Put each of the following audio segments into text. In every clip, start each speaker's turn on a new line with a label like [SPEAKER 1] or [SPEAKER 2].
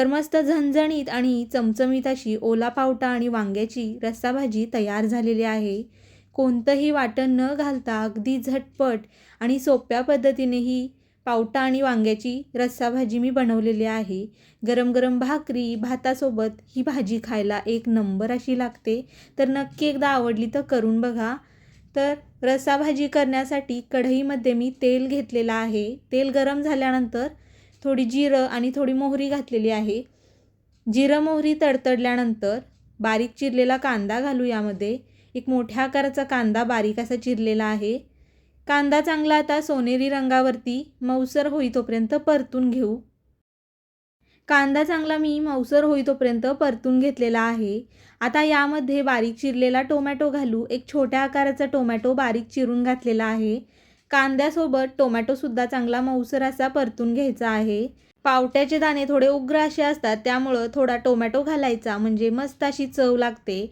[SPEAKER 1] तर मस्त झणझणीत आणि चमचमीत अशी ओला पावटा आणि वांग्याची रस्साभाजी तयार झालेली आहे. कोणतंही वाटण न घालता अगदी झटपट आणि सोप्या पद्धतीने ही पावटा आणि वांग्याची रस्साभाजी मी बनवलेली आहे. गरम गरम भाकरी भातासोबत ही भाजी खायला एक नंबर अशी लागते. तर नक्की एकदा आवडली तर करून बघा. तर रस्साभाजी करण्यासाठी कढईमध्ये मी तेल घेतलेलं आहे. तेल गरम झाल्यानंतर थोडी जिरं आणि थोडी मोहरी घातलेली आहे. जिरं मोहरी तडतडल्यानंतर बारीक चिरलेला कांदा घालू यामध्ये. एक मोठ्या आकाराचा कांदा बारीक असा चिरलेला आहे. कांदा चांगला आता सोनेरी रंगावरती मऊसर होई तोपर्यंत परतून घेऊ. कांदा चांगला मी मऊसर होई तोपर्यंत परतून घेतलेला आहे. आता यामध्ये बारीक चिरलेला टोमॅटो घालू. एक छोट्या आकाराचा टोमॅटो बारीक चिरून घातलेला आहे. कांद्यासोबत टोमॅटोसुद्धा चांगला मऊसर असा परतून घ्यायचा आहे. पावट्याचे दाणे थोडे उग्र असे असतात त्यामुळं थोडा टोमॅटो घालायचा म्हणजे मस्त अशी चव लागते.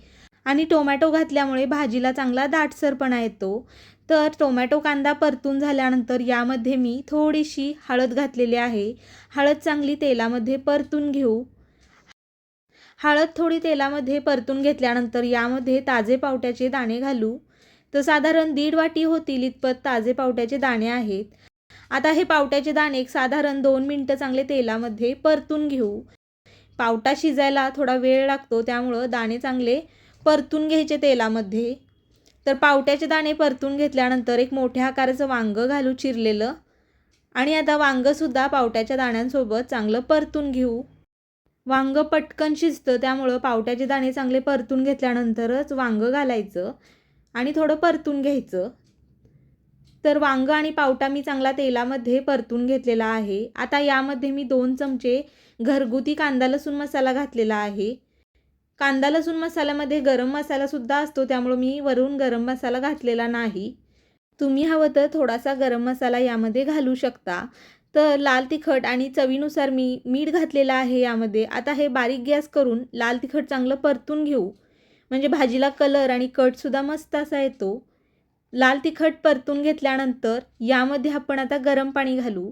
[SPEAKER 1] आणि टोमॅटो घातल्यामुळे भाजीला चांगला दाटसरपणा येतो. तर टोमॅटो कांदा परतून झाल्यानंतर यामध्ये मी थोडीशी हळद घातलेली आहे. हळद चांगली तेलामध्ये परतून घेऊ. हळद थोडी तेलामध्ये परतून घेतल्यानंतर यामध्ये ताजे पावट्याचे दाणे घालू. तर साधारण दीड वाटी होतील इतपत ताजे पावट्याचे दाणे आहेत. आता हे पावट्याचे दाणे एक साधारण दोन मिनटं चांगले तेलामध्ये परतून घेऊ. पावटा शिजायला थोडा वेळ लागतो त्यामुळं दाणे चांगले परतून घ्यायचे तेलामध्ये. तर पावट्याचे दाणे परतून घेतल्यानंतर एक मोठ्या आकाराचं वांगं घालू चिरलेलं. आणि आता वांगंसुद्धा पावट्याच्या दाण्यांसोबत चांगलं परतून घेऊ. वांगं पटकन शिजतं त्यामुळं पावट्याचे दाणे चांगले परतून घेतल्यानंतरच वांगं घालायचं. आणि थोडं परतून घ्यायचं. तर वांगं आणि पावटा मी चांगला तेलामध्ये परतून घेतलेला आहे. आता यामध्ये मी दोन चमचे घरगुती कांदा लसूण मसाला घातलेला आहे. कांदा लसूण मसाल्यामध्ये गरम मसालासुद्धा असतो त्यामुळं मी वरून गरम मसाला घातलेला नाही. तुम्ही हवं तर थोडासा गरम मसाला यामध्ये घालू शकता. तर लाल तिखट आणि चवीनुसार मी मीठ घातलेलं आहे यामध्ये. आता हे बारीक गॅस करून लाल तिखट चांगलं परतून घेऊ. म्हणजे भाजीला कलर आणि कटसुद्धा मस्त असा येतो. लाल तिखट परतून घेतल्यानंतर यामध्ये आपण आता गरम पाणी घालू.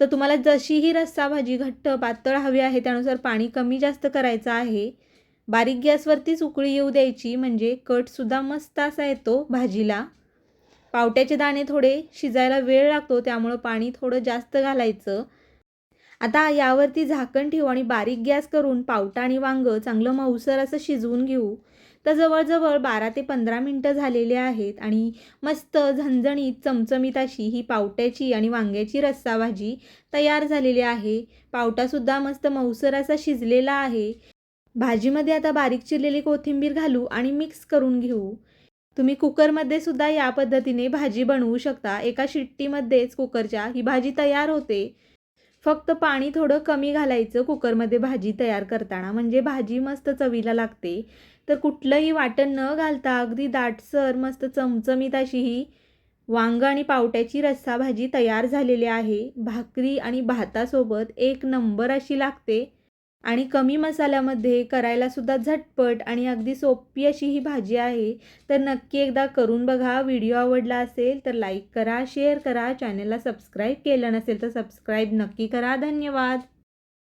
[SPEAKER 1] तर तुम्हाला जशीही रस्सा भाजी घट्ट पातळ हवी आहे त्यानुसार पाणी कमी जास्त करायचं आहे. बारीक गॅसवरतीच उकळी येऊ द्यायची म्हणजे कटसुद्धा मस्त असा येतो भाजीला. पावट्याचे दाणे थोडे शिजायला वेळ लागतो त्यामुळं पाणी थोडं जास्त घालायचं. आता यावरती झाकण ठेवू आणि बारीक गॅस करून पावटा आणि वांगं चांगलं मऊसर असं शिजवून घेऊ. तर जवळजवळ बारा ते पंधरा मिनटं झालेले आहेत आणि मस्त झणझणीत चमचमीत अशी ही पावट्याची आणि वांग्याची रस्सा भाजी तयार झालेली आहे. पावटासुद्धा मस्त मऊसर असा शिजलेला आहे. भाजीमध्ये आता बारीक चिरलेली कोथिंबीर घालू आणि मिक्स करून घेऊ. तुम्ही कुकरमध्ये सुद्धा या पद्धतीने भाजी बनवू शकता. एका शिट्टीमध्येच कुकरच्या ही भाजी तयार होते. फक्त पाणी थोडं कमी घालायचं कुकरमध्ये भाजी तयार करताना. म्हणजे भाजी मस्त चवीला लागते. तर कुठलंही वाटण न घालता अगदी दाटसर मस्त चमचमीत अशी ही वांग आणि पावट्याची रस्सा भाजी तयार झालेली आहे. भाकरी आणि भातासोबत एक नंबर अशी लागते. आणि कमी मसाल्यामध्ये करायलासुद्धा झटपट आणि अगदी सोपी अशी ही भाजी आहे. तर नक्की एकदा करून बघा. व्हिडिओ आवडला असेल तर लाईक करा शेअर करा. चॅनलला सबस्क्राईब केलं नसेल तर सबस्क्राईब नक्की करा. धन्यवाद.